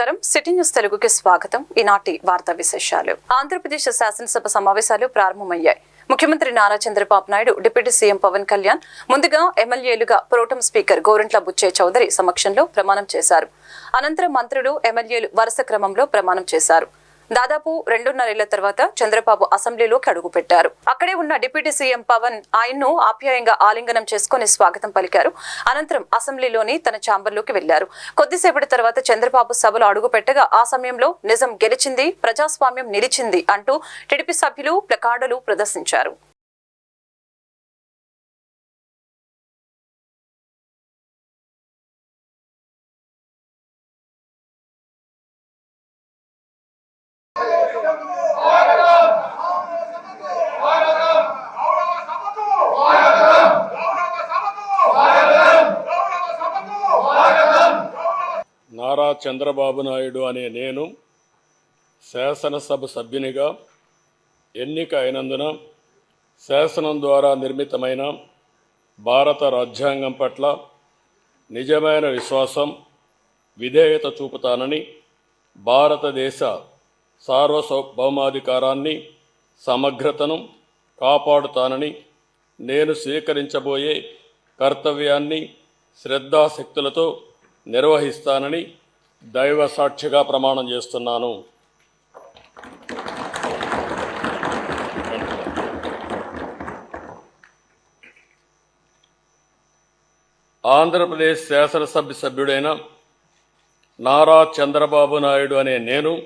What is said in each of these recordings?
నమస్కారం. City news తెలుగుకి స్వాగతం. ఈనాటి వార్తా విశేషాలు. ఆంధ్రప్రదేశ్ శాసనసభ సమావేశాలు ప్రారంభమయ్యాయి. ముఖ్యమంత్రి నారా చంద్రబాబు నాయుడు డిప్యూటీ సీఎం పవన్ కళ్యాణ్ ముందుగా ఎమ్మెల్యేలుగా ప్రోటం స్పీకర్ గోరంట్ల బుచ్చే చౌదరి సమక్షంలో ప్రమాణం చేశారు. అనంతరం మంత్రులు ఎమ్మెల్యేలు వరుస క్రమంలో ప్రమాణం చేశారు. దాదాపు రెండున్నరేళ్ళ తర్వాత చంద్రబాబు అసెంబ్లీలోకి అడుగుపెట్టారు. అక్కడే ఉన్న డిప్యూటీ సీఎం పవన్ ఆయన్ను ఆప్యాయంగా ఆలింగనం చేసుకుని స్వాగతం పలికారు. అనంతరం అసెంబ్లీలోని తన ఛాంబర్లోకి వెళ్ళారు కొద్దిసేపటి తర్వాత చంద్రబాబు సభలో అడుగుపెట్టగా ఆ సమయంలో నిజం గెలిచింది ప్రజాస్వామ్యం నిలిచింది అంటూ టీడీపీ సభ్యులు ప్లకార్డులు ప్రదర్శించారు. నారా చంద్రబాబు నాయుడు అనే నేను శాసనసభ సభ్యునిగా ఎన్నిక అయినందున శాసనం ద్వారా నిర్మితమైన భారత రాజ్యాంగం పట్ల నిజమైన విశ్వాసం విధేయత చూపుతానని భారతదేశ సార్వభౌమాధికారాన్ని సమగ్రతను కాపాడుతానని నేను స్వీకరించబోయే కర్తవ్యాన్ని శ్రద్ధాశక్తులతో నిర్వహిస్తానని దైవ సాక్షిగా ప్రమాణం చేస్తున్నాను. ఆంధ్రప్రదేశ్ శాసనసభ్య సభ్యుడైన నారా చంద్రబాబు నాయుడు అనే నేను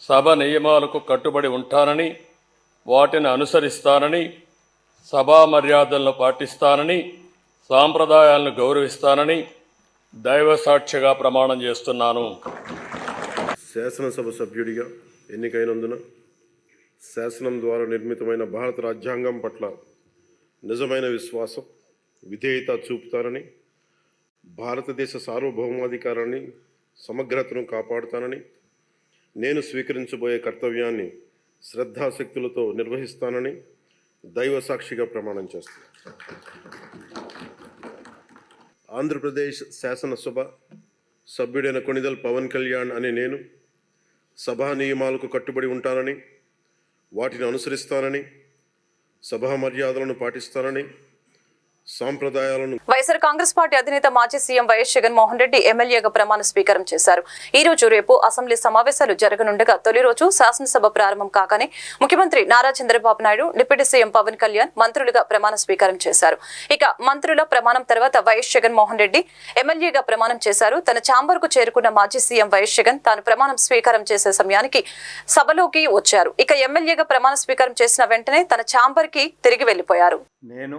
సభ నియమాలకు కట్టుబడి ఉంటానని వాటిని అనుసరిస్తానని సభా మర్యాదలను పాటిస్తానని సాంప్రదాయాలను గౌరవిస్తానని దైవ సాక్షిగా ప్రమాణం చేస్తున్నాను. శాసనసభ సభ్యుడిగా ఎన్నికైనందున శాసనం ద్వారా నిర్మితమైన భారత రాజ్యాంగం పట్ల నిజమైన విశ్వాసం విధేయత చూపుతానని భారతదేశ సార్వభౌమాధికారాన్ని సమగ్రతను కాపాడుతానని నేను స్వీకరించబోయే కర్తవ్యాన్ని శ్రద్ధాశక్తులతో నిర్వహిస్తానని దైవ సాక్షిగా ప్రమాణం చేస్తాను ఆంధ్రప్రదేశ్ శాసనసభ సభ్యుడైన కొణిదల్ పవన్ కళ్యాణ్ అనే నేను సభా నియమాలకు కట్టుబడి ఉంటానని వాటిని అనుసరిస్తానని సభా మర్యాదలను పాటిస్తానని సాంప్రదాయాలను వైఎస్ఆర్ కాంగ్రెస్ పార్టీ అధినేత మాజీ సీఎం వైఎస్ జగన్మోహన్ రెడ్డి ఎమ్మెల్యేగా ప్రమాణ స్వీకారం చేశారు. ఈ రోజు రేపు అసెంబ్లీ సమావేశాలు జరగనుండగా తొలి రోజు శాసనసభ ప్రారంభం కాగానే ముఖ్యమంత్రి నారా చంద్రబాబు నాయుడు డిప్యూటీ సీఎం పవన్ కళ్యాణ్ మంత్రులుగా ప్రమాణ స్వీకారం చేశారు. ఇక మంత్రుల ప్రమాణం తర్వాత వైఎస్ జగన్మోహన్ రెడ్డి ఎమ్మెల్యేగా ప్రమాణం చేశారు. తన ఛాంబర్కు చేరుకున్న మాజీ సీఎం వైఎస్ జగన్ తాను ప్రమాణం స్వీకారం చేసే సమయానికి సభలోకి వచ్చారు. ఇక ఎమ్మెల్యేగా ప్రమాణ స్వీకారం చేసిన వెంటనే తన ఛాంబర్కి తిరిగి వెళ్ళిపోయారు నేను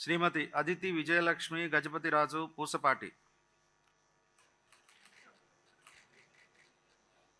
శ్రీమతి అదితి విజయలక్ష్మి గజపతిరాజు పూసపాటి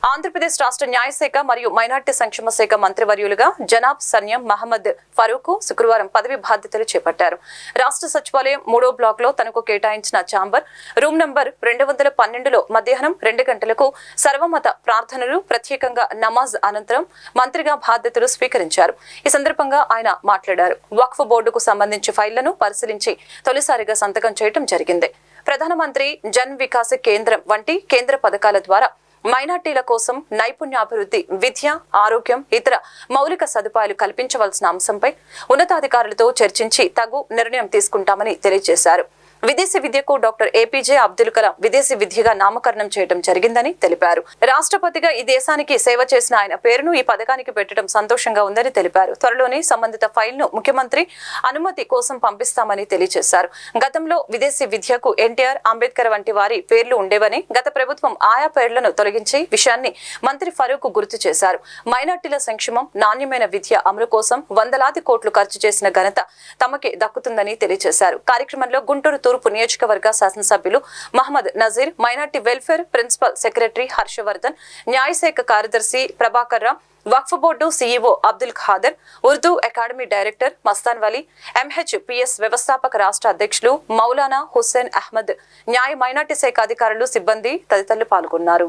ఆంధ్రప్రదేశ్ రాష్ట్ర న్యాయశాఖ మరియు మైనార్టీ సంక్షేమ శాఖ మంత్రివర్యులుగా జనాబ్ సన్యం మహమ్మద్ ఫరూక్ శుక్రవారం పదవి బాధ్యతలు చేపట్టారు. రాష్ట్ర సచివాలయం మూడో బ్లాక్లో తనకు కేటాయించిన ఛాంబర్ రూమ్ నంబర్ రెండు వందల పన్నెండులో మధ్యాహ్నం రెండు గంటలకు సర్వమత ప్రార్థనలు ప్రత్యేకంగా నమాజ్ అనంతరం మంత్రిగా బాధ్యతలు స్వీకరించారు. ఈ సందర్భంగా ఆయన మాట్లాడారు. వక్ఫ్ బోర్డుకు సంబంధించి ఫైళ్ళను పరిశీలించి తొలిసారిగా సంతకం చేయడం జరిగింది. ప్రధానమంత్రి జన్ వికాస్ కేంద్రం వంటి కేంద్ర పథకాల ద్వారా మైనార్టీల కోసం నైపుణ్యాభివృద్ధి విద్య ఆరోగ్యం ఇతర మౌలిక సదుపాయాలు కల్పించవలసిన అంశంపై ఉన్నతాధికారులతో చర్చించి తగు నిర్ణయం తీసుకుంటామని తెలియజేశారు. విదేశీ విద్యకు డాక్టర్ ఏపీజే అబ్దుల్ కలాం విదేశీ విద్యగా నామకరణం చేయడం జరిగిందని తెలిపారు. రాష్ట్రపతిగా ఈ దేశానికి సేవ చేసిన ఆయన పేరును ఈ పథకానికి పెట్టడం సంతోషంగా ఉందని తెలిపారు. త్వరలోనే సంబంధిత ఫైల్ను ముఖ్యమంత్రి అనుమతి కోసం పంపిస్తామని తెలియజేశారు. గతంలో విదేశీ విద్యకు ఎన్టీఆర్ అంబేద్కర్ వంటి వారి పేర్లు ఉండేవని గత ప్రభుత్వం ఆయా పేర్లను తొలగించి విషయాన్ని మంత్రి ఫరూక్ గుర్తు చేశారు. మైనార్టీల సంక్షేమం నాణ్యమైన విద్య అమలు కోసం వందలాది కోట్లు ఖర్చు చేసిన ఘనత తమకే దక్కుతుందని తెలియజేశారు. కార్యక్రమంలో గుంటూరు తూర్పు నియోజకవర్గ శాసనసభ్యులు Mohammed Nazeer minority welfare principal secretary Harshavardhan న్యాయశాఖ కార్యదర్శి Prabhakar Waqf board CEO Abdul Khader Urdu academy director Mastan Vali MH PS వ్యవస్థాపక రాష్ట్ర అధ్యక్షులు మౌలానా హుస్సేన్ అహ్మద్ న్యాయ మైనార్టీ శాఖ అధికారులు సిబ్బంది తదితరులు పాల్గొన్నారు.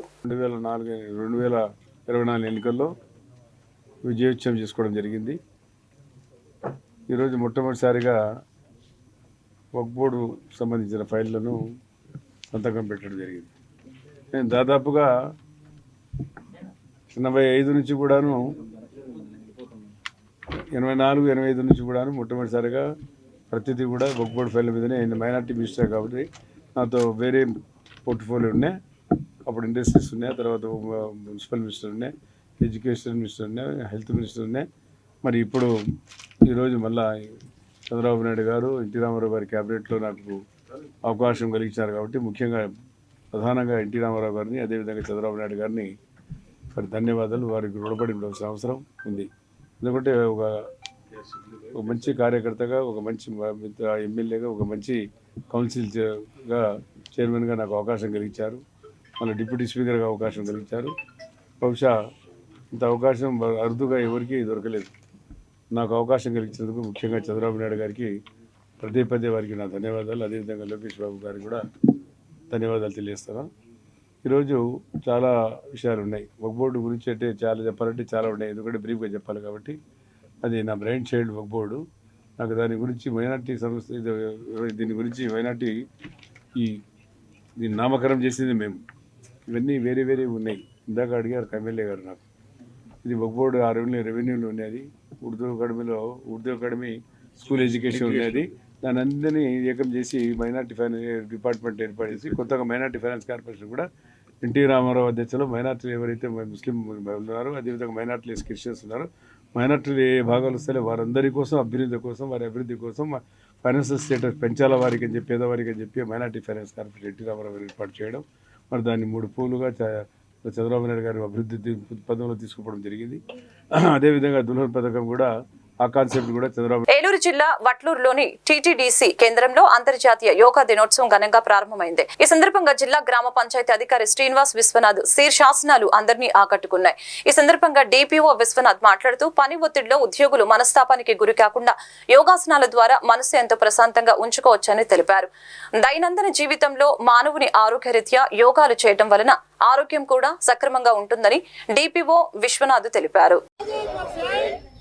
ఎన్నికల్లో విజయోత్సవం చేసుకోవడం జరిగింది. ఈరోజు మొట్టమొదటిసారిగా వక్ బోర్డు సంబంధించిన ఫైళ్ళను సంతకం పెట్టడం జరిగింది. నేను దాదాపుగా ఎనభై ఐదు నుంచి కూడాను ఎనభై నాలుగు ఎనభై ఐదు నుంచి కూడాను మొట్టమొదటిసారిగా ప్రతిదీ కూడా వక్ బోర్డు ఫైళ్ళ మీదనే నేను మైనార్టీ మినిస్టర్ కాబట్టి నాతో వేరే పోర్ట్ఫోలియో ఉన్నాయి అప్పుడు ఇండస్ట్రీస్ ఉన్నాయి తర్వాత మున్సిపల్ మినిస్టర్ ఉన్నాయి ఎడ్యుకేషన్ మినిస్టర్ ఉన్నాయి హెల్త్ మినిస్టర్ ఉన్నాయి మరి ఇప్పుడు ఈరోజు మళ్ళీ చంద్రబాబు నాయుడు గారు ఎన్టీ రామారావు గారి క్యాబినెట్లో నాకు అవకాశం కలిగించారు కాబట్టి ముఖ్యంగా ప్రధానంగా ఎన్టీ రామారావు గారిని అదేవిధంగా చంద్రబాబు నాయుడు గారిని మరి ధన్యవాదాలు. వారికి రుణపడి ఉండవలసిన అవసరం ఉంది. ఎందుకంటే ఒక ఒక మంచి కార్యకర్తగా ఒక మంచి ఎమ్మెల్యేగా ఒక మంచి కౌన్సిల్గా చైర్మన్గా నాకు అవకాశం కలిగించారు. మళ్ళీ డిప్యూటీ స్పీకర్గా అవకాశం కలిగించారు. బహుశా ఇంత అవకాశం అరుదుగా ఎవరికీ దొరకలేదు. నాకు అవకాశం కలిగించినందుకు ముఖ్యంగా చంద్రబాబు నాయుడు గారికి పదే పదే వారికి నా ధన్యవాదాలు. అదేవిధంగా లోకేష్ బాబు గారికి కూడా ధన్యవాదాలు తెలియజేస్తాను ఈరోజు చాలా విషయాలు ఉన్నాయి వక్ బోర్డు గురించి అంటే చాలా చెప్పాలంటే చాలా ఉన్నాయి. ఎందుకంటే బ్రీఫ్గా చెప్పాలి కాబట్టి అది నా బ్రెయిన్ చైల్డ్ వక్ బోర్డు నాకు దాని గురించి మైనార్టీ సంస్థ దీని గురించి మైనార్టీ ఈ దీన్ని నామకరణం చేసింది మేము. ఇవన్నీ వేరే వేరే ఉన్నాయి. ఇందాక అడిగారు ఎమ్మెల్యే గారు నాకు. ఇది వక్ బోర్డు ఆ రెవెన్యూ రెవెన్యూలో ఉన్నది. ఉర్దూ అకాడమీలో ఉర్దూ అకాడమీ స్కూల్ ఎడ్యుకేషన్ ఉన్నది దాని అందరినీ ఏకం చేసి మైనార్టీ ఫైనాన్స్ డిపార్ట్మెంట్ ఏర్పాటు చేసి కొత్తగా మైనార్టీ ఫైనాన్స్ కార్పొరేషన్ కూడా ఎన్టీ రామారావు అధ్యక్షతలో మైనార్టీలు ఎవరైతే ముస్లిం ఉన్నారో అదేవిధంగా మైనార్టీలు క్రిస్టియన్స్ ఉన్నారో మైనార్టీలు ఏ భాగాలు వస్తే వారందరి కోసం అభ్యున్నతి కోసం వారి అభివృద్ధి కోసం ఫైనాన్షియల్ స్టేటస్ పెంచాల వారికి అని చెప్పి పేదవారికి అని చెప్పి minority finance corporation NT Ramarao ఏర్పాటు చేయడం. మరి దాన్ని మూడు పూలుగా చంద్రబాబు నాయుడు గారు అభివృద్ధి పథకంలో పదంలో తీసుకుపోవడం జరిగింది. అదేవిధంగా దుల్హన్ పథకం కూడా ఆ కాన్సెప్ట్ కూడా చంద్రబాబు ఏలూరు జిల్లా వట్లూరులోని టీటీడీసీ కేంద్రంలో అంతర్జాతీయ యోగా దినోత్సవం ఘనంగా ప్రారంభమైంది. ఈ సందర్భంగా జిల్లా గ్రామ పంచాయతీ అధికారి శ్రీనివాస్ విశ్వనాథ్ శీర్ శాసనాలు అందరినీ ఆకట్టుకున్నాయి. ఈ సందర్భంగా డిపిఓ విశ్వనాథ్ మాట్లాడుతూ పని ఒత్తిడిలో ఉద్యోగులు మనస్తాపానికి గురి కాకుండా యోగాసనాల ద్వారా మనసు ఎంతో ప్రశాంతంగా ఉంచుకోవచ్చని తెలిపారు. దైనందిన జీవితంలో మానవుని ఆరోగ్యరీత్యా యోగాలు చేయడం వలన ఆరోగ్యం కూడా సక్రమంగా ఉంటుందని డిపిఓ విశ్వనాథ్ తెలిపారు.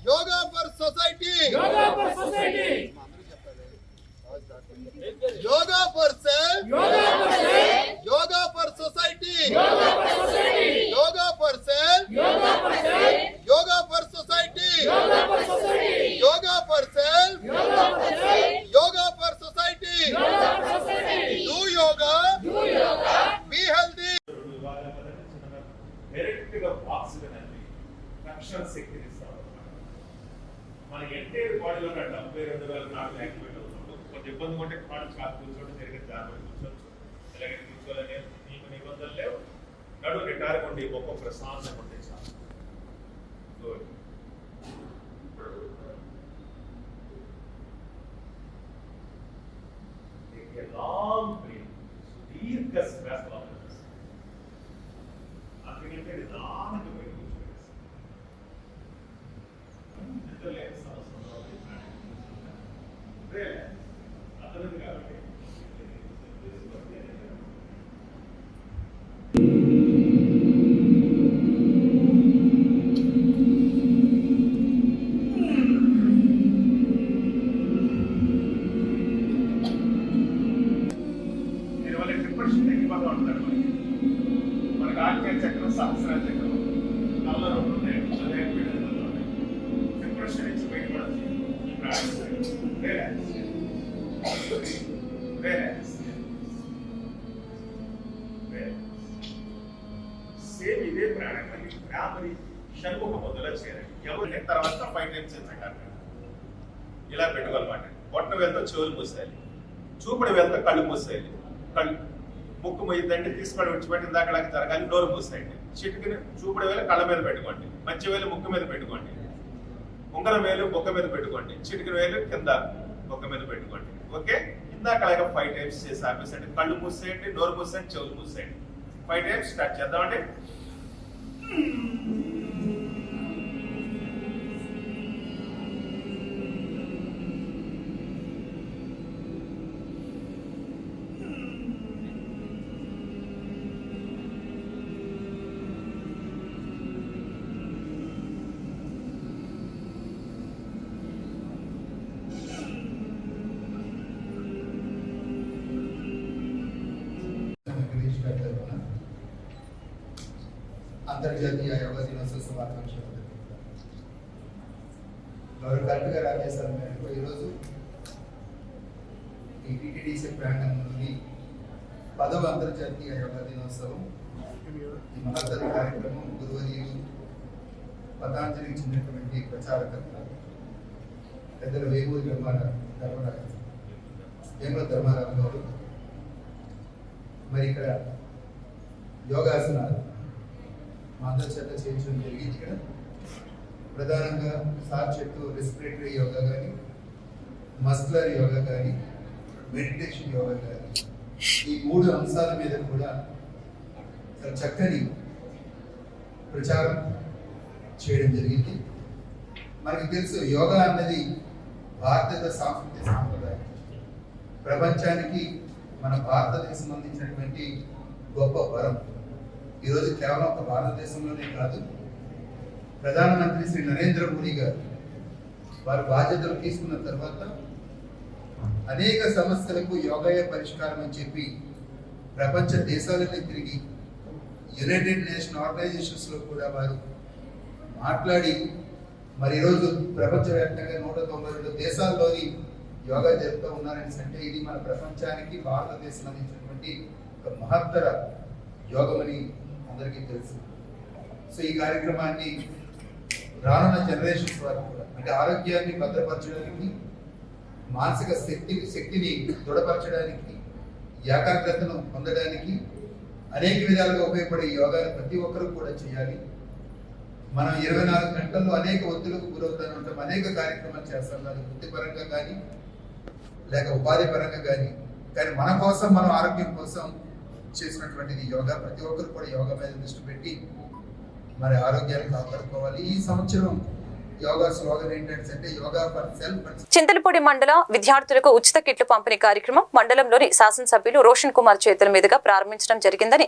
Yoga for society yoga for society yoga for self yoga for self yoga for society yoga for society yoga for society yoga for society yoga for society do yoga be healthy శక్తిని ఇస్తాం మన entire బాడీలో ఉన్న డెబ్బై రెండు వేల నాలుగు activate అవుతుంది కొంత ఇబ్బంది ఉంటే కాళ్ళు చాలు కూర్చోండి జరిగిన దారి కూర్చోవచ్చు. ఇలాగే కూర్చోవాలనే నీకు నిబంధనలు లేవు. నడువు నిటారుకోండి ఒక్కొక్కరు ప్రశాంతం షణ్ముఖ మొదలు చేరండి. ఎవరు తర్వాత ఫైవ్ టైమ్స్ ఎంచకాలి ఇలా పెట్టుకోవాలన్నమాట బొట్టన వెళ్తే చెవులు మూసేయాలి. చూపుడు వెళ్తే కళ్ళు మూసేయాలి. కళ్ళు ముక్కు మొయ్యిందంటే తీసుకొని విడిచిపెట్టి ఇందాక జరగాలి డోర్ మూసేయండి. చిటికిని చూపుడు వేలు కళ్ళ మీద పెట్టుకోండి. మంచి వేలు ముక్కు మీద పెట్టుకోండి. ఉంగరం వేలు బొక్క మీద పెట్టుకోండి. చిటికిన వేలు కింద బొక్క మీద పెట్టుకోండి. ఓకే? ఇందాక అలాగే ఫైవ్ టైమ్స్ చేసి ఆపేసండి కళ్ళు మూసేయండి డోర్ మూసేయండి చెవులు మూసేయండి. ఫైవ్ టైమ్స్ స్టార్ట్ చేద్దామండి? Mm-hmm. అంతర్జాతీయ యోగా దినోత్సవ శుభాకాంక్షలు గౌరవ కలెక్టర్ గారి మేరకు ఈరోజు ఈ టీటీడీసీ ప్రాంగణంలోని పదవ అంతర్జాతీయ యోగా దినోత్సవం ఈ మహత్తర కార్యక్రమం గురువర్యులు పతాంజలికి చెందినటువంటి ప్రచారకర్త పెద్దల వేమూరి ధర్మారావు ధర్మరాజు వేమూరి ధర్మారావు గారు. మరి ఇక్కడ యోగాసనాలు మా అందరి చేత చేయించడం జరిగింది ఇక్కడ. ప్రధానంగా సార్ చెట్టు రెస్పిరేటరీ యోగా కానీ మస్కులర్ యోగా కానీ మెడిటేషన్ యోగా కానీ ఈ మూడు అంశాల మీద కూడా చాలా చక్కని ప్రచారం చేయడం జరిగింది. మనకు తెలుసు యోగా అన్నది భారతీయ సాంస్కృతిక సాంప్రదాయం. ప్రపంచానికి మన భారతదేశం అందించినటువంటి గొప్ప వరం. ఈరోజు కేవలం ఒక భారతదేశంలోనే కాదు ప్రధానమంత్రి శ్రీ నరేంద్ర మోడీ గారు వారు బాధ్యతలు తీసుకున్న తర్వాత అనేక సమస్యలకు యోగాయే పరిష్కారం అని చెప్పి ప్రపంచ దేశాలని తిరిగి యునైటెడ్ నేషన్ ఆర్గనైజేషన్స్లో కూడా వారు మాట్లాడి మరి ఈరోజు ప్రపంచవ్యాప్తంగా నూట తొంభై రెండు దేశాల్లోని యోగా జరుపుతూ ఉన్నారని అంటే ఇది మన ప్రపంచానికి భారతదేశం అందించినటువంటి ఒక మహత్తర యోగమని అందరికీ తెలుసు. సో ఈ కార్యక్రమాన్ని రానున్న జనరేషన్స్ వరకు కూడా అంటే ఆరోగ్యాన్ని భద్రపరచడానికి మానసిక శక్తి శక్తిని దృఢపరచడానికి ఏకాగ్రతను పొందడానికి అనేక విధాలుగా ఉపయోగపడే యోగాను ప్రతి ఒక్కరూ కూడా చేయాలి. మనం ఇరవై నాలుగు గంటల్లో అనేక ఒత్తిళ్ళకు గురవుతాను ఉంటాం అనేక కార్యక్రమాలు చేస్తాం దాని వృత్తిపరంగా కానీ లేక ఉపాధి పరంగా కానీ కానీ మన కోసం మన ఆరోగ్యం కోసం చేసినటువంటిది యోగా. ప్రతి ఒక్కరు కూడా యోగా మీద దృష్టి పెట్టి మరి ఆరోగ్యాన్ని కాపాడుకోవాలి. ఈ సంవత్సరం చింతలపూడి మండల విద్యార్థులకు ఉచిత కిట్లు పంపిణీ కార్యక్రమం మండలంలోని శాసనసభ్యులు రోషన్ కుమార్ చేతుల మీదుగా ప్రారంభించడం జరిగిందని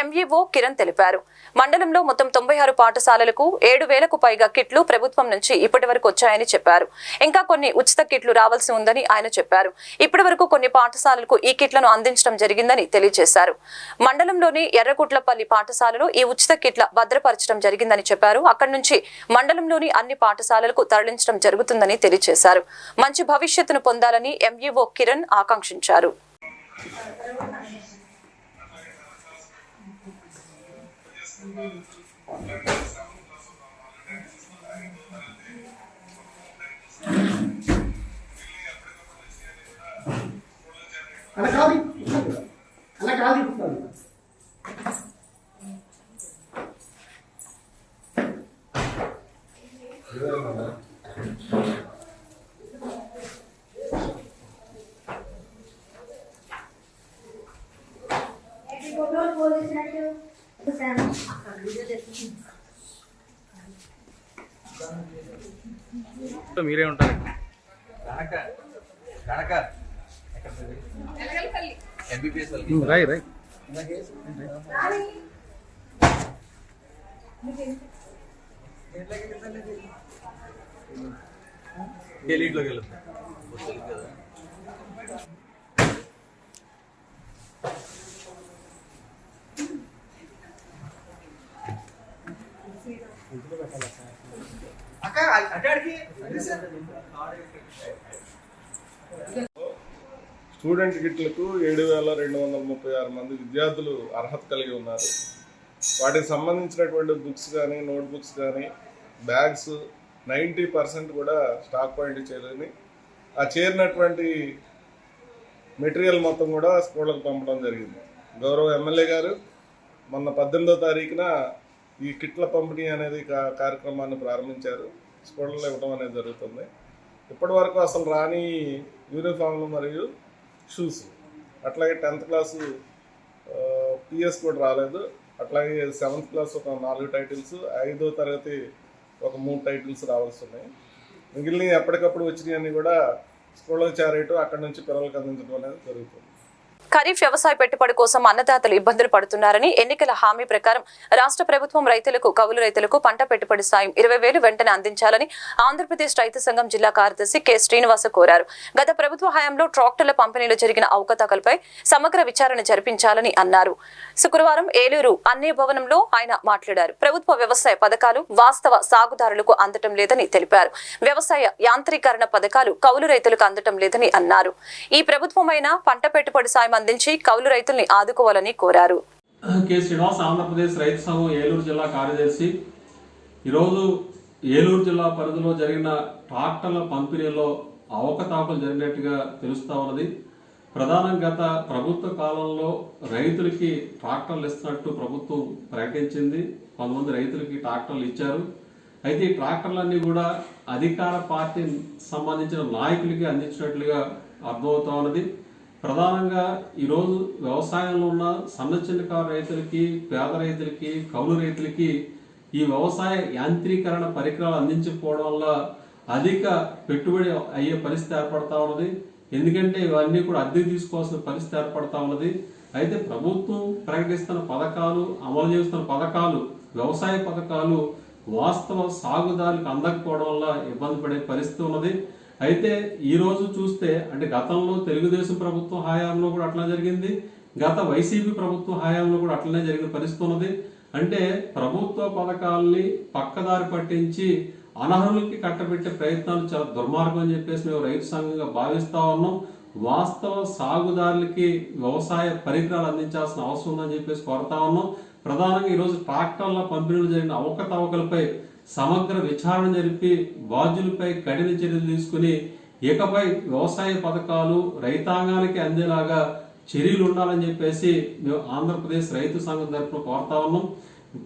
ఎంఈఓ కిరణ్ తెలిపారు. మండలంలో మొత్తం తొంభై ఆరు పాఠశాలలకు ఏడు వేలకు పైగా కిట్లు ప్రభుత్వం నుంచి ఇప్పటి వరకు వచ్చాయని చెప్పారు. ఇంకా కొన్ని ఉచిత కిట్లు రావాల్సి ఉందని ఆయన చెప్పారు. ఇప్పటి వరకు కొన్ని పాఠశాలలకు ఈ కిట్లను అందించడం జరిగిందని తెలియజేశారు. మండలంలోని ఎర్రగుట్లపల్లి పాఠశాలలో ఈ ఉచిత కిట్ల భద్రపరచడం జరిగిందని చెప్పారు. అక్కడి నుంచి మండలంలోని అన్ని పాఠశాలలకు తరలించడం జరుగుతుందని తెలియజేశారు. మంచి భవిష్యత్తును పొందాలని ఎంఈఓ కిరణ్ ఆకాంక్షించారు. అలా కాదు. అలా కాదు ఇప్పుడు ఫోటోలు పోలీసినట్టు చూసాను మీరే ఉంటారు రాయ్ రాయ్. స్టూడెంట్ కిట్లకు ఏడు వేల రెండు వందల ముప్పై ఆరు మంది విద్యార్థులు అర్హత కలిగి ఉన్నారు. వాటికి సంబంధించినటువంటి బుక్స్ కానీ నోట్ బుక్స్ కానీ బ్యాగ్స్ నైంటీ పర్సెంట్ కూడా స్టాక్ పాయింట్ చేయాలని ఆ చేరినటువంటి మెటీరియల్ మొత్తం కూడా స్కూళ్ళకు పంపడం జరిగింది. గౌరవ ఎమ్మెల్యే గారు మొన్న పద్దెనిమిదో తారీఖున ఈ కిట్ల పంపిణీ అనేది కార్యక్రమాన్ని ప్రారంభించారు. స్కూళ్ళలో ఇవ్వడం అనేది జరుగుతుంది. ఇప్పటి వరకు అసలు రాని యూనిఫామ్లు మరియు షూస్ అట్లాగే టెన్త్ క్లాసు పిఎస్ కూడా రాలేదు. అట్లాగే సెవెంత్ క్లాస్ ఒక నాలుగు టైటిల్స్ ఐదో తరగతి ఒక మూడు టైటిల్స్ రావాల్సి ఉన్నాయి. మిగిలిన ఎప్పటికప్పుడు వచ్చినవన్నీ కూడా స్కూళ్ళకి చేరేయటం అక్కడి నుంచి పిల్లలకు అందించడం అనేది జరుగుతుంది. ఖరీఫ్ వ్యవసాయ పెట్టుబడి కోసం అన్నదాతలు ఇబ్బందులు పడుతున్నారని ఎన్నికల హామీ ప్రకారం రాష్ట్ర ప్రభుత్వం రైతులకు కౌలు రైతులకు పంట పెట్టుబడి సాయం ఇరవై వేలు వెంటనే అందించాలని ఆంధ్రప్రదేశ్ రైతు సంఘం జిల్లా కార్యదర్శి కె. శ్రీనివాస కోరారు. గత ప్రభుత్వ హయాంలో ట్రాక్టర్ల పంపిణీలో జరిగిన అవకతవకలపై సమగ్ర విచారణ జరిపించాలని అన్నారు. శుక్రవారం ఏలూరు అన్నే భవనంలో ఆయన మాట్లాడారు. ప్రభుత్వ వ్యవసాయ పథకాలు వాస్తవ సాగుదారులకు అందటం లేదని తెలిపారు. వ్యవసాయ యాంత్రీకరణ పథకాలు కౌలు రైతులకు అందటం లేదని అన్నారు. ఈ ప్రభుత్వమైన పంట పెట్టుబడి సాయం అందించి కౌలు రైతుల్ని ఆదుకోవాలని కోరారు. కె శ్రీనివాస్ ఆంధ్రప్రదేశ్ రైతు సంఘం ఏలూరు జిల్లా కార్యదర్శి. ఈరోజు ఏలూరు జిల్లా పరిధిలో జరిగిన ట్రాక్టర్ల పంపిణీలో అవకతవకలు జరిగినట్టుగా తెలుస్తూ ఉన్నది. ప్రధానం గత ప్రభుత్వ కాలంలో రైతులకి ట్రాక్టర్లు ఇస్తున్నట్టు ప్రభుత్వం ప్రకటించింది. కొంతమంది రైతులకి ట్రాక్టర్లు ఇచ్చారు. అయితే ఈ ట్రాక్టర్లన్నీ కూడా అధికార పార్టీ సంబంధించిన నాయకులకి అందించినట్లుగా అర్థమవుతా ఉన్నది. ప్రధానంగా ఈరోజు వ్యవసాయంలో ఉన్న సన్న చిన్నకారు రైతులకి పేద రైతులకి కౌలు రైతులకి ఈ వ్యవసాయ యాంత్రీకరణ పరికరాలు అందించకపోవడం వల్ల అధిక పెట్టుబడి అయ్యే పరిస్థితి ఏర్పడతా ఉన్నది. ఎందుకంటే ఇవన్నీ కూడా అద్దెకు తీసుకోవాల్సిన పరిస్థితి ఏర్పడతా ఉన్నది. అయితే ప్రభుత్వం ప్రకటిస్తున్న పథకాలు అమలు చేస్తున్న పథకాలు వ్యవసాయ పథకాలు వాస్తవ సాగుదారులకు అందకపోవడం వల్ల ఇబ్బంది పడే పరిస్థితి ఉన్నది. అయితే ఈరోజు చూస్తే అంటే గతంలో తెలుగుదేశం ప్రభుత్వం హయాంలో కూడా అట్లా జరిగింది. గత వైసీపీ ప్రభుత్వం హయాంలో కూడా అట్లనే జరిగిన పరిస్థితి ఉన్నది. అంటే ప్రభుత్వ పథకాల్ని పక్కదారి పట్టించి అనర్హులకి కట్టబెట్టే ప్రయత్నాలు చాలా దుర్మార్గం అని చెప్పేసి మేము రైతు సంఘంగా భావిస్తా ఉన్నాం. వాస్తవ సాగుదారులకి వ్యవసాయ పరికరాలు అందించాల్సిన అవసరం ఉందని చెప్పేసి కోరుతా ఉన్నాం. ప్రధానంగా ఈరోజు ట్రాక్టర్ల పంపిణీలు జరిగిన అవకతవకలపై సమగ్ర విచారణ జరిపి బాధ్యులపై కఠిన చర్యలు తీసుకుని ఇకపై వ్యవసాయ పథకాలు రైతాంగానికి అందేలాగా చర్యలు ఉండాలని చెప్పేసి మేము ఆంధ్రప్రదేశ్ రైతు సంఘం తరఫున కోరుతా ఉన్నాం.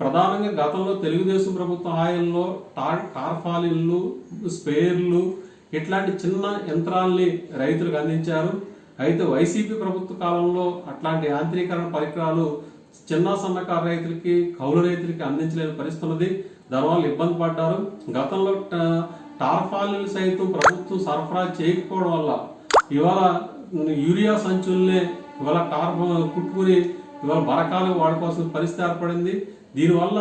ప్రధానంగా గతంలో తెలుగుదేశం ప్రభుత్వ హాయంలో టా- టార్ఫాలిన్లు స్పేర్లు ఇట్లాంటి చిన్న యంత్రాల్ని రైతులకు అందించారు. అయితే వైసీపీ ప్రభుత్వ కాలంలో అట్లాంటి యాంత్రీకరణ పరికరాలు చిన్న సన్నకారు రైతులకి కౌలు రైతులకి అందించలేని పరిస్థితి ఉన్నది దానివల్ల ఇబ్బంది పడ్డారు. గతంలో టార్ఫాలు టార్ఫాలిన్లు సైతం ప్రభుత్వం సరఫరా చేయకపోవడం వల్ల ఇవాళ యూరియా సంచుల్నే ఇవాళ టార్ఫ కుట్టుకుని ఇవాళ బరకాలు వాడుకోవాల్సిన పరిస్థితి ఏర్పడింది. దీనివల్ల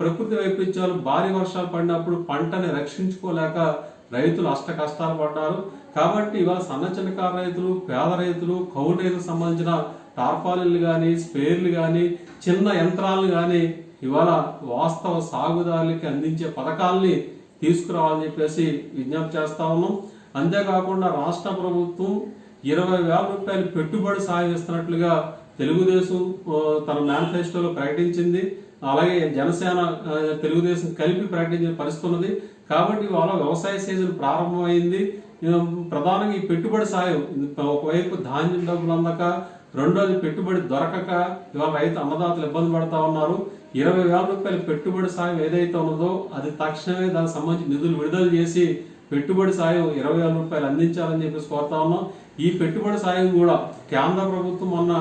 ప్రకృతి వైపరీత్యాలు భారీ వర్షాలు పడినప్పుడు పంటని రక్షించుకోలేక రైతులు అష్ట కష్టాలు పడ్డారు. కాబట్టి ఇవాళ సన్న చిన్నకారు రైతులు పేద రైతులు కౌలు రైతులకు సంబంధించిన టార్పాలిన్లు కానీ స్పేర్లు కానీ చిన్న యంత్రాలు కానీ ఇవాళ వాస్తవ సాగుదారులకి అందించే పథకాల్ని తీసుకురావాలని చెప్పేసి విజ్ఞప్తి చేస్తా ఉన్నాం. అంతేకాకుండా రాష్ట్ర ప్రభుత్వం ఇరవై వేల రూపాయలు పెట్టుబడి సాయం ఇస్తున్నట్లుగా తెలుగుదేశం తన మేనిఫెస్టోలో ప్రకటించింది. అలాగే జనసేన తెలుగుదేశం కలిపి ప్రకటించిన పరిస్థితి ఉన్నది. కాబట్టి ఇవాళ వ్యవసాయ సీజన్ ప్రారంభమైంది. ప్రధానంగా ఈ పెట్టుబడి సాయం ఒకవైపు ధాన్యం డబ్బులు అందక రెండోది పెట్టుబడి దొరకక ఇవాళ రైతు అన్నదాతలు ఇబ్బంది పడతా ఉన్నారు. ఇరవై వేల రూపాయల పెట్టుబడి సాయం ఏదైతే ఉన్నదో అది తక్షణమే దానికి సంబంధించి నిధులు విడుదల చేసి పెట్టుబడి సాయం ఇరవై వేల రూపాయలు అందించాలని చెప్పేసి కోరుతా ఉన్నాం. ఈ పెట్టుబడి సాయం కూడా కేంద్ర ప్రభుత్వం మొన్న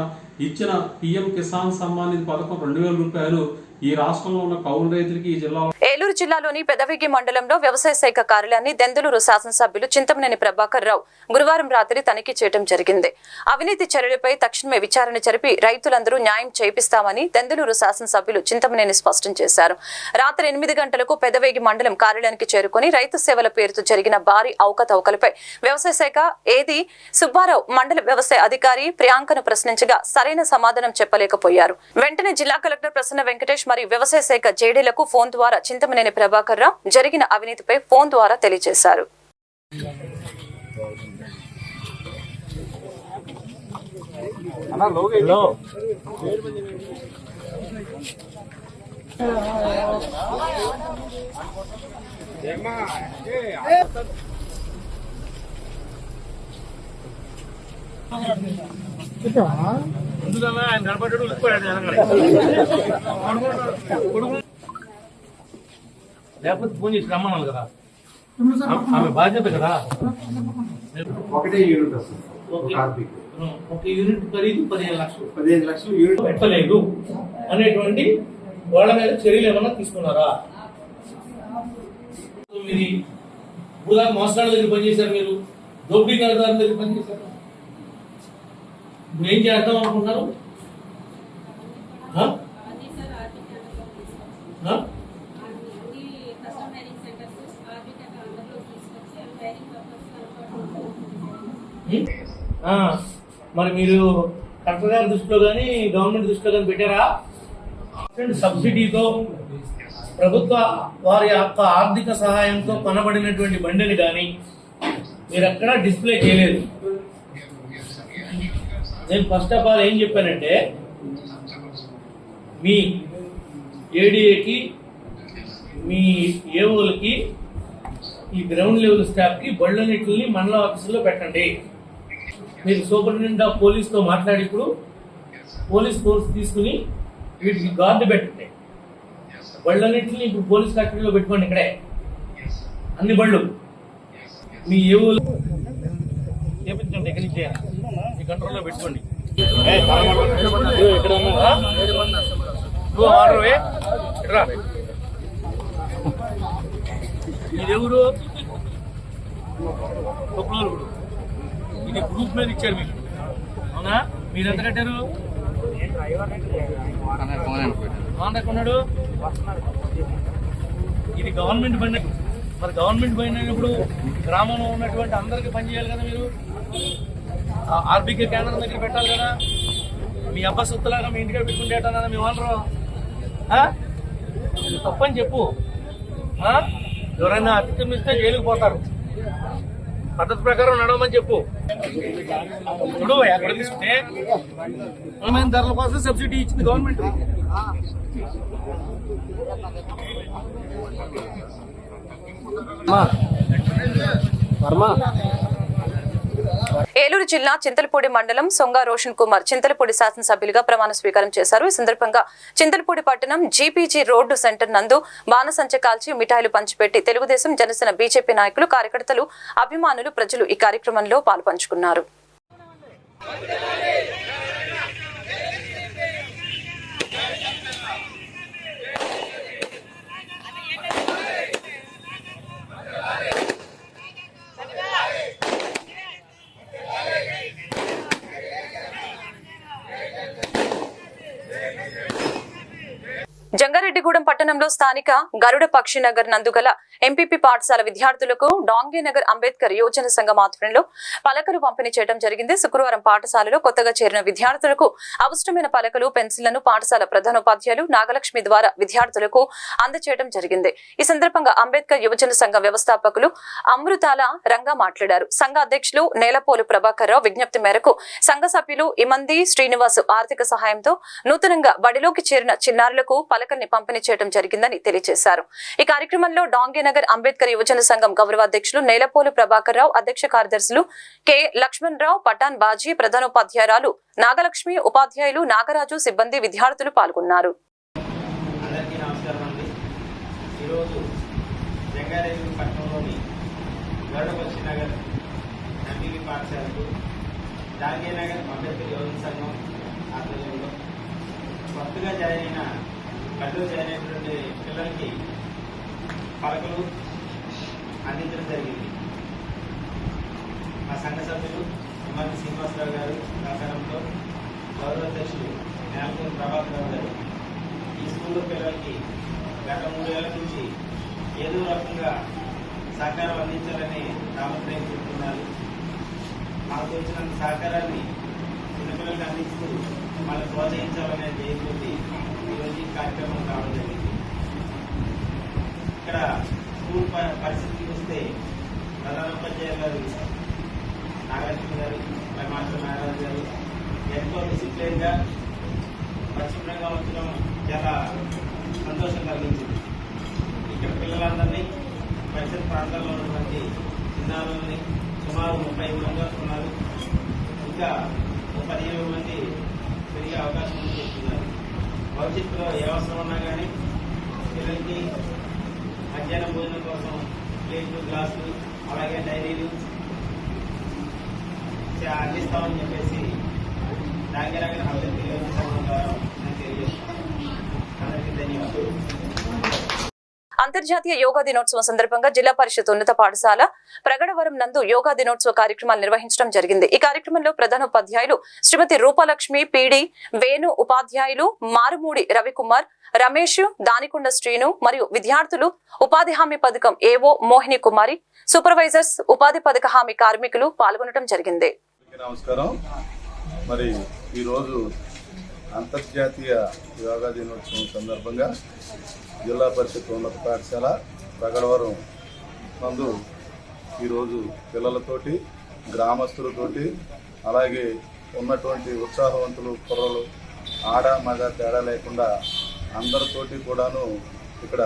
ఇచ్చిన పిఎం కిసాన్ సమ్మాన్ నిధి పథకం రెండు వేల రూపాయలు ఈ రాష్ట్రంలో ఉన్న కౌలు రైతులకి ఈ జిల్లాలో ఏలూరు జిల్లాలోని పెదవిగి మండలంలో వ్యవసాయ శాఖ కార్యాలయాన్ని దెందులూరు శాసనసభ్యులు చింతమనేని ప్రభాకర్ రావు గురువారం రాత్రి తనిఖీ చేయడం జరిగింది. అవినీతి చర్యలపై తక్షణమే విచారణ జరిపి రైతులందరూ న్యాయం చేపిస్తామని దెందులూరు శాసనసభ్యులు చింతమనేని స్పష్టం చేశారు. రాత్రి ఎనిమిది గంటలకు పెదవేగి మండలం కార్యాలయానికి చేరుకుని రైతు సేవల పేరుతో జరిగిన భారీ అవకతవకలపై వ్యవసాయ శాఖ ఏది సుబ్బారావు మండల వ్యవసాయ అధికారి ప్రియాంకను ప్రశ్నించగా సరైన సమాధానం చెప్పలేకపోయారు. వెంటనే జిల్లా కలెక్టర్ ప్రసన్న వెంకటేష్ మరియు వ్యవసాయ శాఖ జేడీలకు ఫోన్ ద్వారా చింతమనేని ప్రభాకర్ రావు జరిగిన అవినీతిపై ఫోన్ ద్వారా తెలియజేశారు. ఆయన కనపడ్డాడు. లేకపోతే ఫోన్ చేసి రమ్మన్నాను కదా. ఆమె- బాధ్యత కదా. ఒకటే యూనిట్ వస్తుంది. ఒక యూనిట్ ఖరీదు పదిహేను లక్షలు. పదిహేను లక్షలు యూనిట్ పెట్టలేదు అనేటువంటి వాళ్ళ మీద చర్యలు ఏమన్నా తీసుకున్నారా? మీరు ఇప్పుడు మోసగాళ్ళ దగ్గర పనిచేశారు మీరు. దోపిడీదారుల దగ్గర పనిచేశారు. ఏం చేద్దాం అనుకుంటున్నారు? Hmm? Ah, మరి మీరు కలెక్టర్ గారి దృష్టిలో కానీ గవర్నమెంట్ దృష్టిలో కానీ పెట్టారా? సబ్సిడీతో ప్రభుత్వ వారి యొక్క ఆర్థిక సహాయంతో కొనబడినటువంటి బండిని కానీ మీరు ఎక్కడా డిస్ప్లే చేయలేదు. నేను ఫస్ట్ ఆఫ్ ఆల్ ఏం చెప్పానంటే మీ ఏడీఏకి మీ ఏఓలకి ఈ గ్రౌండ్ లెవెల్ స్టాఫ్కి బళ్ళన్నిటిని మండల ఆఫీసులో పెట్టండి. మీరు సూపరింటెండెంట్ ఆఫ్ పోలీస్తో మాట్లాడి ఇప్పుడు పోలీస్ ఫోర్స్ తీసుకుని వీటికి గార్డు పెట్టండి. బళ్ళన్నింటిని ఇప్పుడు పోలీస్ ఫ్యాక్టరీలో పెట్టుకోండి ఇక్కడే. అన్ని బళ్ళు. మీ ఏవోలు చేపించండి ఎక్కడి నుంచి. కంట్రోల్లో పెట్టుకోండి. ఇక్కడ? నువ్వు ఆర్డర్వే ఇట్రా. ఇదెవరు? ఇది గ్రూప్ మీద ఇచ్చారు మీకు. అవునా? మీరు ఎంత కట్టారు? కొన్నాడు? ఇది గవర్నమెంట్ బండి. మరి గవర్నమెంట్ బండి అయినప్పుడు గ్రామంలో ఉన్నటువంటి అందరికీ పని చేయాలి కదా మీరు? ఆర్బీకే కేంద్రం దగ్గర పెట్టాలి కదా. మీ అబ్బా సొత్తులాగా మీ ఇంటికే పెట్టుకుంటేటన్నా మీ వాళ్ళు. తప్పని చెప్పు. ఎవరైనా అతిక్రమిస్తే జైలుకు పోతారు. పద్ధతి ప్రకారం నడవమని చెప్పు. ఇప్పుడు ఎక్కడ తీసుకుంటే? ఆన్లైన్ ధరల కోసం సబ్సిడీ ఇచ్చింది గవర్నమెంట్. ఏలూరు జిల్లా చింతలపూడి మండలం సొంగ రోషన్ కుమార్ చింతలపూడి శాసనసభ్యులుగా ప్రమాణ స్వీకారం చేశారు. ఈ సందర్భంగా చింతలపూడి పట్టణం జీపీజీ రోడ్డు సెంటర్ నందు బాణసంచ కాల్చి మిఠాయిలు పంచిపెట్టి తెలుగుదేశం జనసేన బీజేపీ నాయకులు కార్యకర్తలు అభిమానులు ప్రజలు ఈ కార్యక్రమంలో పాల్పంచుకున్నారు. జంగారెడ్డిగూడెం పట్టణంలో స్థానిక గరుడ పక్షి నగర్ నందుగల ఎంపీపీ పాఠశాల విద్యార్థులకు డాంగే నగర్ అంబేద్కర్ యువజన సంఘం ఆధ్వర్యంలో పలకలు పంపిణీ చేయడం జరిగింది. శుక్రవారం పాఠశాలలో కొత్తగా చేరిన విద్యార్థులకు అవసరమైన పలకలు పెన్సిళ్ళను పాఠశాల ప్రధానోపాధ్యాయులు నాగలక్ష్మి ద్వారా విద్యార్థులకు అందచేయడం జరిగింది. ఈ సందర్భంగా అంబేద్కర్ యువజన సంఘ వ్యవస్థాపకులు అమృతాల రంగా మాట్లాడారు. సంఘ అధ్యక్షులు నేలపోలు ప్రభాకర్ రావు విజ్ఞప్తి మేరకు సంఘ సభ్యులు ఇమంది శ్రీనివాస్ ఆర్థిక సహాయంతో నూతనంగా బడిలోకి చేరిన చిన్నారులకు పలకల్ని పంపిణీ చేయడం జరిగిందని తెలియజేశారు. ఈ కార్యక్రమంలో డాంగేనగర్ అంబేద్కర్ యువజన సంఘం గౌరవాధ్యక్షులు నేలపోలు ప్రభాకర్ రావు అధ్యక్ష కార్యదర్శులు కె లక్ష్మణ్ రావు పఠాన్ బాజీ ప్రధానోపాధ్యాయురాలు నాగలక్ష్మి ఉపాధ్యాయులు నాగరాజు సిబ్బంది విద్యార్థులు పాల్గొన్నారు. ఈరోజు జంగారెడ్డి పట్టణంలోని గరుడపక్షి నగర్ ఎంపీపీ పాఠశాలకు జాంగీర్ నగర్ అంబేద్కర్ సంఘం ఆధ్వర్యంలో కొత్తగా జాయిన్ అయిన బడిలో జాయిన్ అయినటువంటి పిల్లలకి పలకలు అందించడం జరిగింది. మా సంఘ సభ్యులు ఎమ్మెల్యే శ్రీనివాసరావు గారు సహకారంతో గౌరవ అధ్యక్షులు నేలకూరు ప్రభాకర్ రావు గారు ఈ స్కూల్లో పిల్లలకి గత మూడేళ్ళ నుంచి ఏదో రకంగా సహకారం అందించాలని తాపత్రయం చెప్తున్నారు మాకు వచ్చినంత సహకారాన్ని చిన్నపిల్లలకు అందిస్తూ వాళ్ళని ప్రోత్సహించాలనే ధ్యేయంతో కార్యక్రమం కావడం జరిగింది. ఇక్కడ స్కూల్ ప- పరిస్థితి చూస్తే ప్రధాన ఉపాధ్యాయులు గారు నాగార్జున గారు మాస్టర్ నాగరాజు గారు ఎంతో డిసిప్లిన్గా పరిశుభ్రంగా ఉంచడం చాలా సంతోషం కలిగించింది. ఇక్కడ పిల్లలందరినీ పరిసర ప్రాంతాల్లో ఉన్నటువంటి చిన్నారులని సుమారు ముప్పై మంది ఉన్నారు ఇంకా ఒక పదిహేను మంది పెరిగే అవకాశం ఉంది చెప్తున్నారు. భవిష్యత్తులో ఏ అవసరం ఉన్నా కానీ పిల్లలకి మధ్యాహ్నం భోజనం కోసం ప్లేట్లు గ్లాసులు అలాగే డైరీలు అందిస్తామని చెప్పేసి దగ్గర హౌసింగ్ తెలియజేయడం ద్వారా నేను తెలియజేస్తున్నాను అందరికీ ధన్యవాదాలు. అంతర్జాతీయ యోగా దినోత్సవం సందర్భంగా జిల్లా పరిషత్ ఉన్నత పాఠశాల ప్రగడవరం నందు యోగా దినోత్సవ కార్యక్రమాలు నిర్వహించడం జరిగింది. ఈ కార్యక్రమంలో ప్రధాన ఉపాధ్యాయులు శ్రీమతి రూపలక్ష్మి పీడి వేణు ఉపాధ్యాయులు మారుమూడి రవికుమార్ రమేష్ దానికొండ శ్రీను మరియు విద్యార్థులు ఉపాధి హామీ పథకం ఏవో మోహిని కుమారి సూపర్వైజర్స్ ఉపాధి పథక హామీ కార్మికులు పాల్గొనడం జరిగింది. నమస్కారం. మరి ఈరోజు అంతర్జాతీయ యోగా దినోత్సవం సందర్భంగా జిల్లా పరిషత్ ఉన్నత పాఠశాల ప్రగడవరం నందు ఈరోజు పిల్లలతోటి గ్రామస్తులతోటి అలాగే ఉన్నటువంటి ఉత్సాహవంతులు కుర్రలు ఆడ మగ తేడా లేకుండా అందరితోటి కూడాను ఇక్కడ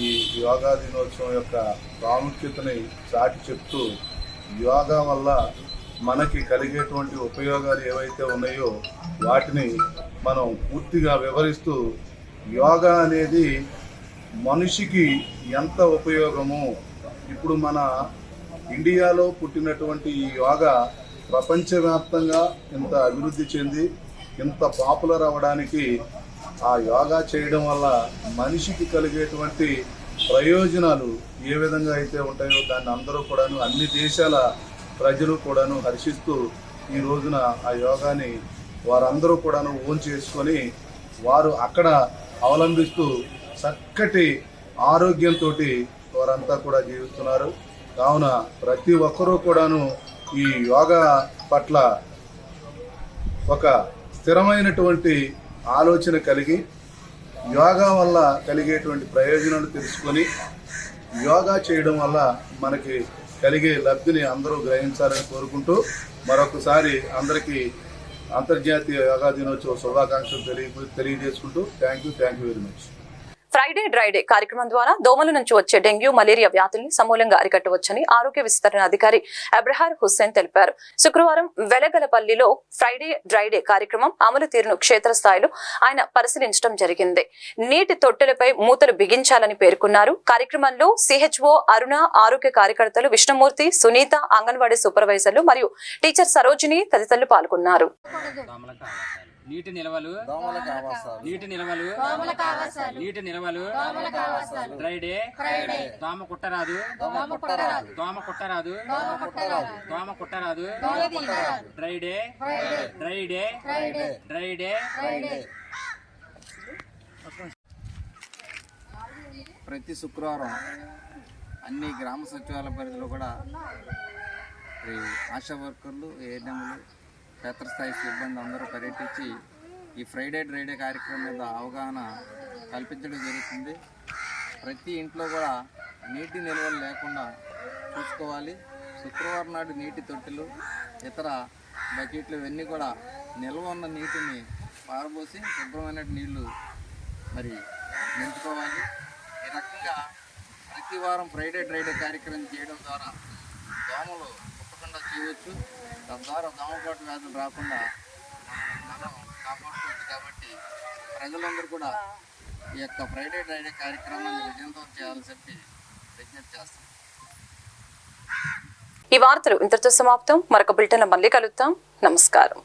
ఈ యోగా దినోత్సవం యొక్క ప్రాముఖ్యతని చాటి చెప్తూ యోగా వల్ల మనకి కలిగేటువంటి ఉపయోగాలు ఏవైతే ఉన్నాయో వాటిని మనం పూర్తిగా వివరిస్తూ యోగా అనేది మనిషికి ఎంత ఉపయోగము ఇప్పుడు మన ఇండియాలో పుట్టినటువంటి ఈ యోగా ప్రపంచవ్యాప్తంగా ఇంత అభివృద్ధి చెంది ఇంత పాపులర్ అవ్వడానికి ఆ యోగా చేయడం వల్ల మనిషికి కలిగేటువంటి ప్రయోజనాలు ఏ విధంగా అయితే ఉంటాయో దాన్ని అందరూ కూడాను అన్ని దేశాల ప్రజలు కూడాను హర్షిస్తూ ఈ రోజున ఆ యోగాని వారందరూ కూడాను ఓన్ చేసుకొని వారు అక్కడ అవలంబిస్తూ చక్కటి ఆరోగ్యంతో వారంతా కూడా జీవిస్తున్నారు. కావున ప్రతి ఒక్కరూ కూడాను ఈ యోగా పట్ల ఒక స్థిరమైనటువంటి ఆలోచన కలిగి యోగా వల్ల కలిగేటువంటి ప్రయోజనాలు తెలుసుకొని యోగా చేయడం వల్ల మనకి కలిగే లబ్ధిని అందరూ గ్రహించాలని కోరుకుంటూ మరొకసారి అందరికీ అంతర్జాతీయ యోగా దినోత్సవ శుభాకాంక్షలు తెలియ తెలియజేసుకుంటూ thank you thank you very much. Friday dry కార్యక్రమం ద్వారా దోమల నుంచి వచ్చే డెంగ్యూ మలేరియా వ్యాధుల్ని సమూలంగా అరికట్టవచ్చని ఆరోగ్య విస్తరణ అధికారి అబ్రహార్ హుస్సేన్ తెలిపారు. శుక్రవారం వెలగలపల్లిలో ఫ్రైడే డ్రైడే కార్యక్రమం అమలు తీరును క్షేత్రస్థాయిలో ఆయన పరిశీలించడం జరిగింది. నీటి తొట్టెలపై మూతలు బిగించాలని పేర్కొన్నారు. కార్యక్రమంలో సిహెచ్ఓ అరుణ ఆరోగ్య కార్యకర్తలు విష్ణుమూర్తి సునీత అంగన్వాడీ సూపర్వైజర్లు మరియు టీచర్ సరోజిని తదితరులు పాల్గొన్నారు. నీటి నిల్వలు. నీటి నిల్వలు. నీటి నిల్వలు. డ్రైడే దోమ కుట్టరాదు. దోమ కుట్టరాదు. దోమ కుట్టరాదు. డ్రైడే డ్రైడే డ్రైడే ప్రతి శుక్రవారం అన్ని గ్రామ సచివాలయ పరిధిలో కూడా ఆశా వర్కర్లు ఏఎన్ఎంలు క్షేత్రస్థాయి సిబ్బంది అందరూ పర్యటించి ఈ ఫ్రైడే డ్రైడే కార్యక్రమం మీద అవగాహన కల్పించడం జరుగుతుంది. ప్రతి ఇంట్లో కూడా నీటి నిల్వలు లేకుండా చూసుకోవాలి. శుక్రవారం నాడు నీటి తొట్టెలు ఇతర బకెట్లు ఇవన్నీ కూడా నిల్వ ఉన్న నీటిని పారబోసి శుభ్రమైన నీళ్ళు మరి నింపుకోవాలి. ఈ రకంగా ప్రతి వారం ఫ్రైడే డ్రైడే కార్యక్రమం చేయడం ద్వారా దోమలు కుట్టకుండా చేయవచ్చు. తద్వారా దోమపాటు వ్యాధులు రాకుండా మనం కాపాడుకోవచ్చు కాబట్టి ప్రజలందరూ కూడా ఈ యొక్క ఫ్రైడే డ్రైడే కార్యక్రమాన్ని విజయంతం చేయాలని చెప్పి విజ్ఞప్తి చేస్తాం ఈ వార్తలు ఇంతటితో సమాప్తం. మరొక బులెటిన్ మళ్ళీ కలుద్దాం. నమస్కారం.